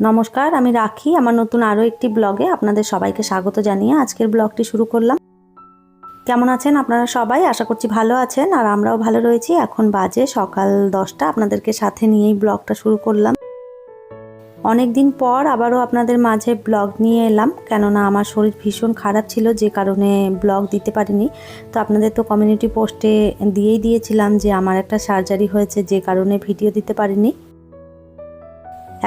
নমস্কার, আমি রাখি। আমার নতুন আরও একটি ব্লগে আপনাদের সবাইকে স্বাগত জানিয়ে আজকের ব্লগটি শুরু করলাম। কেমন আছেন আপনারা সবাই? আশা করছি ভালো আছেন আর আমরাও ভালো রয়েছি। এখন বাজে সকাল দশটা। আপনাদেরকে সাথে নিয়েই ব্লগটা শুরু করলাম। অনেক দিন পর আবারও আপনাদের মাঝে ব্লগ নিয়ে এলাম। কেননা আমার শরীর ভীষণ খারাপ ছিল, যে কারণে ব্লগ দিতে পারিনি। তো আপনাদের তো কমিউনিটি পোস্টে দিয়েই দিয়েছিলাম যে আমার একটা সার্জারি হয়েছে, যে কারণে ভিডিও দিতে পারিনি।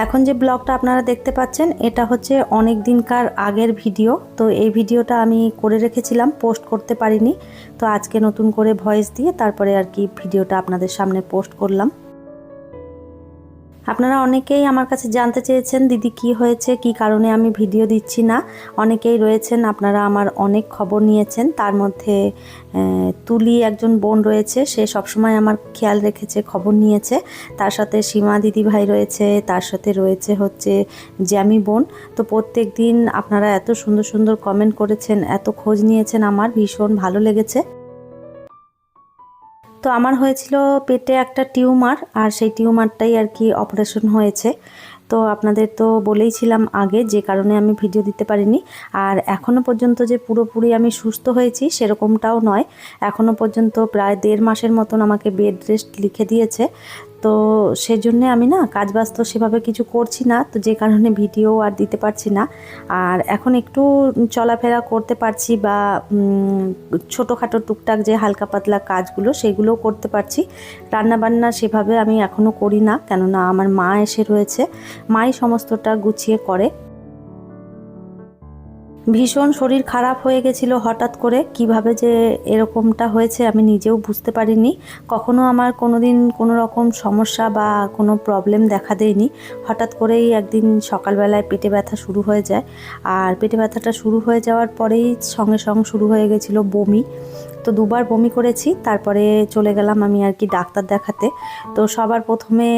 এখন যে ব্লগটা আপনারা দেখতে পাচ্ছেন, এটা হচ্ছে অনেক দিনকার আগের ভিডিও। তো এই ভিডিওটা আমি করে রেখেছিলাম, পোস্ট করতে পারিনি। তো আজকে নতুন করে ভয়েস দিয়ে তারপরে আর কি ভিডিওটা আপনাদের সামনে পোস্ট করলাম। আপনারা অনেকেই আমার কাছে জানতে চেয়েছেন, দিদি, কি হয়েছে? কি কারণে আমি ভিডিও দিচ্ছি না? অনেকেই রয়েছেন, আপনারা আমার অনেক খবর নিয়েছেন। তার মধ্যে তুলি একজন বোন রয়েছে, সে সবসময় আমার খেয়াল রেখেছে, খবর নিয়েছে। তার সাথে সীমা দিদি ভাই রয়েছে, তার সাথে রয়েছে হচ্ছে জ্যামি বোন। তো প্রত্যেক দিন আপনারা এত সুন্দর সুন্দর কমেন্ট করেছেন, এত খোঁজ নিয়েছেন আমার, ভীষণ ভালো লেগেছে। তো আমার হয়েছিল পেটে একটা টিউমার আর সেই টিউমারটাই আর কি অপারেশন হয়েছে। তো আপনাদের তো বলেইছিলাম আগে যে কারণে আমি ভিডিও দিতে পারিনি। আর এখনও পর্যন্ত যে পুরোপুরি আমি সুস্থ হয়েছি সেরকমটাও নয়। এখনও পর্যন্ত প্রায় দেড় মাসের মতন আমাকে বেড রেস্ট লিখে দিয়েছে। তো সেজন্য আমি না কাজ বাজ তো সেভাবে কিছু করছি না, তো যে কারণে ভিডিও আর দিতে পারছি না। আর এখন একটু চলাফেরা করতে পারছি বা ছোটোখাটো টুকটাক যে হালকা পাতলা কাজগুলো সেগুলোও করতে পারছি। রান্নাবান্না সেভাবে আমি এখনও করি না, কেননা আমার মা এসে রয়েছে। মাই সমস্তটা গুছিয়ে করে। ভীষণ শরীর খারাপ হয়ে গেছিল হঠাৎ করে। কীভাবে যে এরকমটা হয়েছে আমি নিজেও বুঝতে পারিনি। কখনো আমার কোনো দিন কোনো রকম সমস্যা বা কোনো প্রবলেম দেখা দেয়নি। হঠাৎ করেই একদিন সকালবেলায় পেটে ব্যথা শুরু হয়ে যায়। আর পেটে ব্যথাটা শুরু হয়ে যাওয়ার পরেই সঙ্গে সঙ্গে শুরু হয়ে গেছিল বমি। তো দুবার বমি করেছি, তারপরে চলে গেলাম আমি আর কি ডাক্তার দেখাতে। তো সবার প্রথমে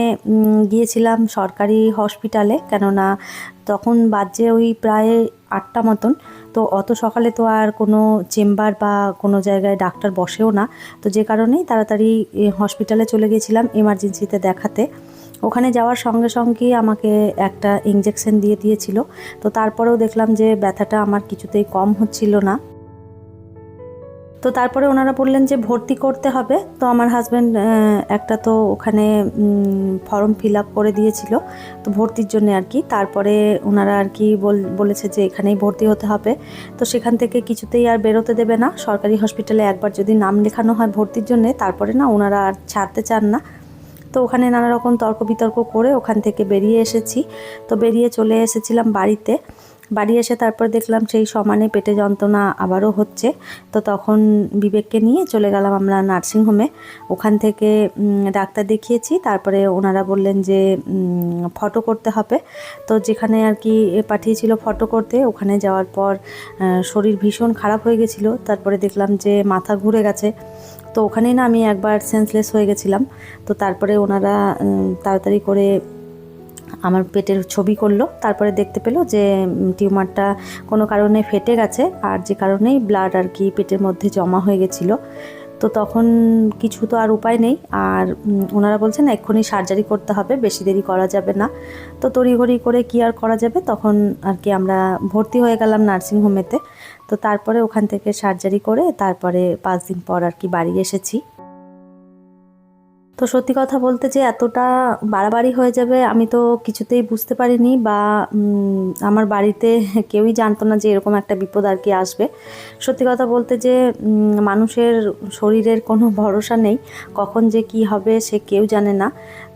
গিয়েছিলাম সরকারি হসপিটালে, কেননা তখন বাজে ওই প্রায় আটটা মতন। তো অত সকালে তো আর কোনো চেম্বার বা কোনো জায়গায় ডাক্তার বসেও না। তো যে কারণেই তাড়াতাড়ি হসপিটালে চলে গেছিলাম এমার্জেন্সিতে দেখাতে। ওখানে যাওয়ার সঙ্গে সঙ্গেই আমাকে একটা ইঞ্জেকশন দিয়ে দিয়েছিল। তো তারপরেও দেখলাম যে ব্যথাটা আমার কিছুতেই কম হচ্ছিল না। তো তারপরে ওনারা বললেন যে ভর্তি করতে হবে। তো আমার হাজব্যান্ড একটা তো ওখানে ফর্ম ফিল আপ করে দিয়েছিল। তো ভর্তির জন্য আর কি। তারপরে ওনারা আর কি বল- বলেছে যে এখানেই ভর্তি হতে হবে। তো সেখান থেকে কিছুতেই আর বেরোতে দেবে না। সরকারি হসপিটালে একবার যদি নাম লেখানো হয় ভর্তির জন্যে, তারপরে না ওনারা আর ছাড়তে চান না। তো ওখানে নানা রকম তর্ক বিতর্ক করে ওখান থেকে বেরিয়ে এসেছি। তো বেরিয়ে চলে এসেছিলাম বাড়িতে। বাড়ি এসে তারপর দেখলাম সেই সমানে পেটে যন্ত্রণা আবারও হচ্ছে। তো তখন বিবেককে নিয়ে চলে গেলাম আমরা নার্সিংহোমে ওখান থেকে ডাক্তার দেখিয়েছি। তারপরে ওনারা বললেন যে ফটো করতে হবে। তো যেখানে আর কি পাঠিয়েছিল ফটো করতে, ওখানে যাওয়ার পর শরীর ভীষণ খারাপ হয়ে গেছিল। তারপরে দেখলাম যে মাথা ঘুরে গেছে। তো ওখানেই না আমি একবার সেন্সলেস হয়ে গেছিলাম। তো তারপরে ওনারা তাড়াতাড়ি করে আমার পেটের ছবি করল, তারপরে দেখতে পেল যে টিউমারটা কোনো কারণে ফেটে গেছে আর যে কারণেই ব্লাড আর কি পেটের মধ্যে জমা হয়ে গেছিল। তো তখন কিছু তো আর উপায় নেই আর ওনারা বলছেন এক্ষুনি সার্জারি করতে হবে, বেশি দেরি করা যাবে না। তো তড়িঘড়ি করে কি আর করা যাবে? তখন আর কি আমরা ভর্তি হয়ে গেলাম নার্সিংহোমেতে তো তারপরে ওখান থেকে সার্জারি করে তারপরে পাঁচ দিন পর আর কি বাড়ি এসেছি। তো সত্যি কথা বলতে যে এতটা বাড়াবাড়ি হয়ে যাবে, আমি তো কিছুতেই বুঝতে পারিনি বা আমার বাড়িতে কেউই জানতো না যে এরকম একটা বিপদ আর কি আসবে। সত্যি কথা বলতে যে মানুষের শরীরের কোনো ভরসা নেই, কখন যে কি হবে সে কেউ জানে না।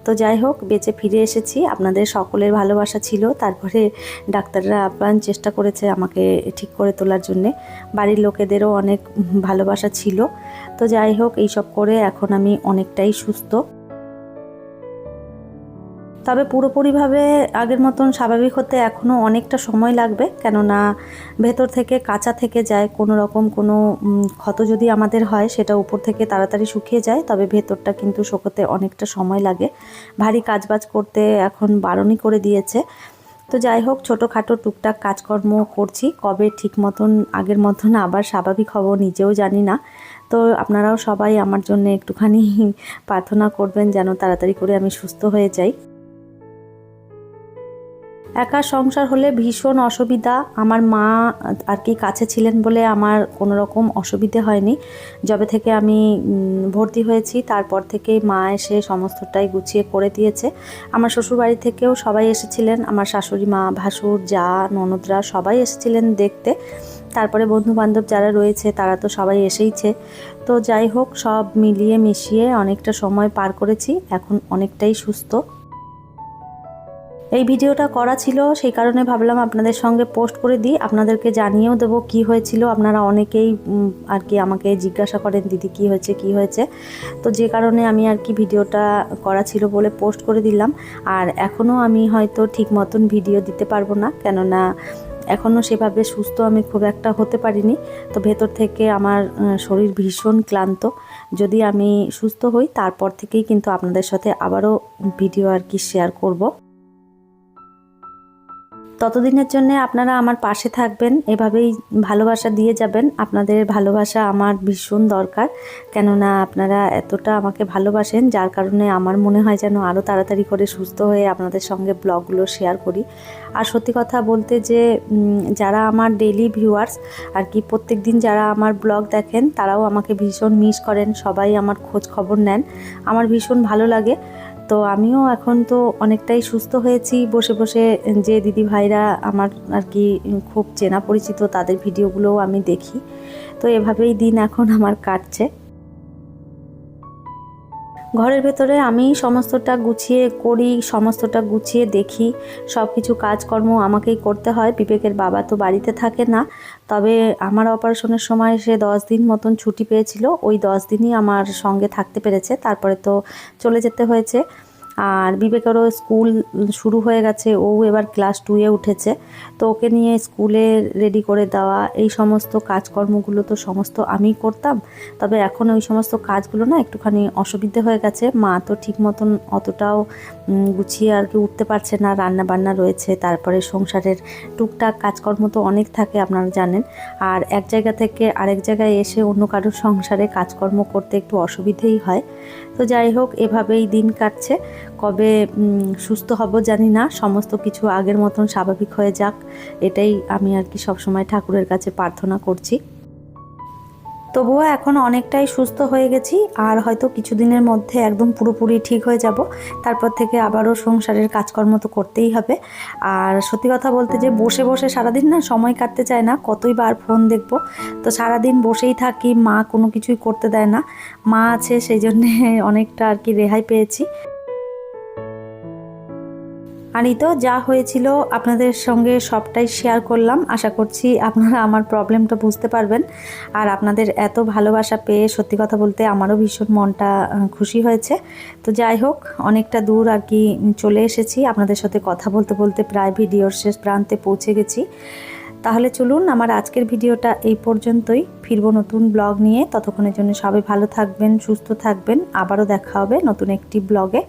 তো যাই হোক, বেঁচে ফিরে এসেছি। আপনাদের সকলের ভালোবাসা ছিল। তারপরে ডাক্তাররা আপ্রাণ চেষ্টা করেছে আমাকে ঠিক করে তোলার জন্যে। বাড়ির লোকেদেরও অনেক ভালোবাসা ছিল। তো যাই হোক, এইসব করে এখন আমি অনেকটাই সুস্থ। তবে পুরোপুরিভাবে আগের মতন স্বাভাবিক হতে এখনও অনেকটা সময় লাগবে। কেননা ভেতর থেকে কাঁচা থেকে যায়, কোনো রকম কোনো ক্ষত যদি আমাদের হয়, সেটা উপর থেকে তাড়াতাড়ি শুকিয়ে যায়, তবে ভেতরটা কিন্তু শুকোতে অনেকটা সময় লাগে। ভারী কাজবাজ করতে এখন বারণই করে দিয়েছে। তো যাই হোক, ছোটোখাটো টুকটাক কাজকর্ম করছি। কবে ঠিক মতন আগের মতন আবার স্বাভাবিক হব নিজেও জানি না। তো আপনারাও সবাই আমার জন্য একটুখানি প্রার্থনা করবেন যেন তাড়াতাড়ি করে আমি সুস্থ হয়ে যাই। একা সংসার হলে ভীষণ অসুবিধা। আমার মা আর কি কাছে ছিলেন বলে আমার কোনো রকম অসুবিধে হয়নি। যবে থেকে আমি ভর্তি হয়েছি, তারপর থেকেই মা এসে সমস্তটাই গুছিয়ে করে দিয়েছে। আমার শ্বশুরবাড়ি থেকেও সবাই এসেছিলেন। আমার শাশুড়ি মা, ভাসুর, যা, ননদরা সবাই এসেছিলেন দেখতে। তারপরে বন্ধু বান্ধব যারা রয়েছে, তারা তো সবাই এসেইছে। তো যাই হোক, সব মিলিয়ে মিশিয়ে অনেকটা সময় পার করেছি। এখন অনেকটাই সুস্থ। এই ভিডিওটা করা ছিল, সেই কারণে ভাবলাম আপনাদের সঙ্গে পোস্ট করে দিই। আপনাদেরকে জানিয়েও দেবো কি হয়েছিল। আপনারা অনেকেই আর কি আমাকে জিজ্ঞাসা করেন, দিদি, কি হয়েছে? কি হয়েছে? তো যে কারণে আমি আর কি ভিডিওটা করা ছিল বলে পোস্ট করে দিলাম। আর এখনও আমি হয়তো ঠিক মতন ভিডিও দিতে পারব না, কেননা এখনও সেভাবে সুস্থ আমি খুব একটা হতে পারিনি। তো ভেতর থেকে আমার শরীর ভীষণ ক্লান্ত। যদি আমি সুস্থ হই, তারপর থেকেই কিন্তু আপনাদের সাথে আবারও ভিডিও আর কি শেয়ার করব। ততদিনের জন্য আপনারা আমার পাশে থাকবেন। এভাবেই ভালোবাসা দিয়ে যাবেন। আপনাদের ভালোবাসা আমার ভীষণ দরকার। কেননা আপনারা এতটা আমাকে ভালোবাসেন, যার কারণে আমার মনে হয় যেন আরও তাড়াতাড়ি করে সুস্থ হয়ে আপনাদের সঙ্গে ব্লগগুলো শেয়ার করি। আর সত্যি কথা বলতে যে যারা আমার ডেলি ভিউয়ার্স আর কি প্রত্যেক দিন যারা আমার ব্লগ দেখেন, তারাও আমাকে ভীষণ মিস করেন, সবাই আমার খোঁজ খবর নেন। আমার ভীষণ ভালো লাগে। তো আমিও এখন তো অনেকটাই সুস্থ হয়েছি। বসে বসে যে দিদি ভাইরা আমার আর কি খুব চেনা পরিচিত তাদের ভিডিওগুলোও আমি দেখি। তো এভাবেই দিন এখন আমার কাটছে। ঘরের ভেতরে আমি সমস্তটা গুছিয়ে করি, সমস্তটা গুছিয়ে দেখি। সব কিছু কাজকর্ম আমাকেই করতে হয়। বিবেকের বাবা তো বাড়িতে থাকে না। তবে আমার অপারেশনের সময় সে দশ দিন মতন ছুটি পেয়েছিল। ওই দশ দিনই আমার সঙ্গে থাকতে পেরেছে। তারপরে তো চলে যেতে হয়েছে। আর বিবেকেরও স্কুল শুরু হয়ে গেছে, ও এবার ক্লাস টুয়ে উঠেছে। তো ওকে নিয়ে স্কুলে রেডি করে দেওয়া, এই সমস্ত কাজকর্মগুলো তো সমস্ত আমিই করতাম। তবে এখন ওই সমস্ত কাজগুলো না একটুখানি অসুবিধে হয়ে গেছে। মা তো ঠিক মতন অতটাও গুছিয়ে আর কি উঠতে পারছে না। রান্না বান্না রয়েছে, তারপরে সংসারের টুকটাক কাজকর্ম তো অনেক থাকে, আপনারা জানেন। আর এক জায়গা থেকে আরেক জায়গায় এসে অন্য কারোর সংসারে কাজকর্ম করতে একটু অসুবিধেই হয়। তো যাই হোক, এভাবেই দিন কাটছে। কবে সুস্থ হব জানি না। সমস্ত কিছু আগের মতন স্বাভাবিক হয়ে যাক। এটাই আমি আর কি সবসময় ঠাকুরের কাছে প্রার্থনা করছি। তবুও এখন অনেকটাই সুস্থ হয়ে গেছি। আর হয়তো কিছুদিনের মধ্যে একদম পুরোপুরি ঠিক হয়ে যাব। তারপর থেকে আবারও সংসারের কাজকর্ম তো করতেই হবে। আর সত্যি কথা বলতে যে বসে বসে সারাদিন না সময় কাটতে চায় না, কতই বার ফোন দেখব। তো সারাদিন বসেই থাকি, মা কোনো কিছুই করতে দেয় না। মা আছে, সেই জন্যে অনেকটা আর কি রেহাই পেয়েছি। আর এই তো যা হয়েছিল আপনাদের সঙ্গে সবটাই শেয়ার করলাম। আশা করছি আপনারা আমার প্রবলেমটা বুঝতে পারবেন। আর আপনাদের এত ভালোবাসা পেয়ে সত্যি কথা বলতে আমারও ভীষণ মনটা খুশি হয়েছে। তো যাই হোক, অনেকটা দূর আর কি চলে এসেছি। আপনাদের সাথে কথা বলতে বলতে প্রায় ভিডিওর শেষ প্রান্তে পৌঁছে গেছি। তাহলে চলুন, আমার আজকের ভিডিওটা এই পর্যন্তই। ফিরবো নতুন ব্লগ নিয়ে। ততক্ষণের জন্য সবাই ভালো থাকবেন, সুস্থ থাকবেন। আবারও দেখা হবে নতুন একটি ব্লগে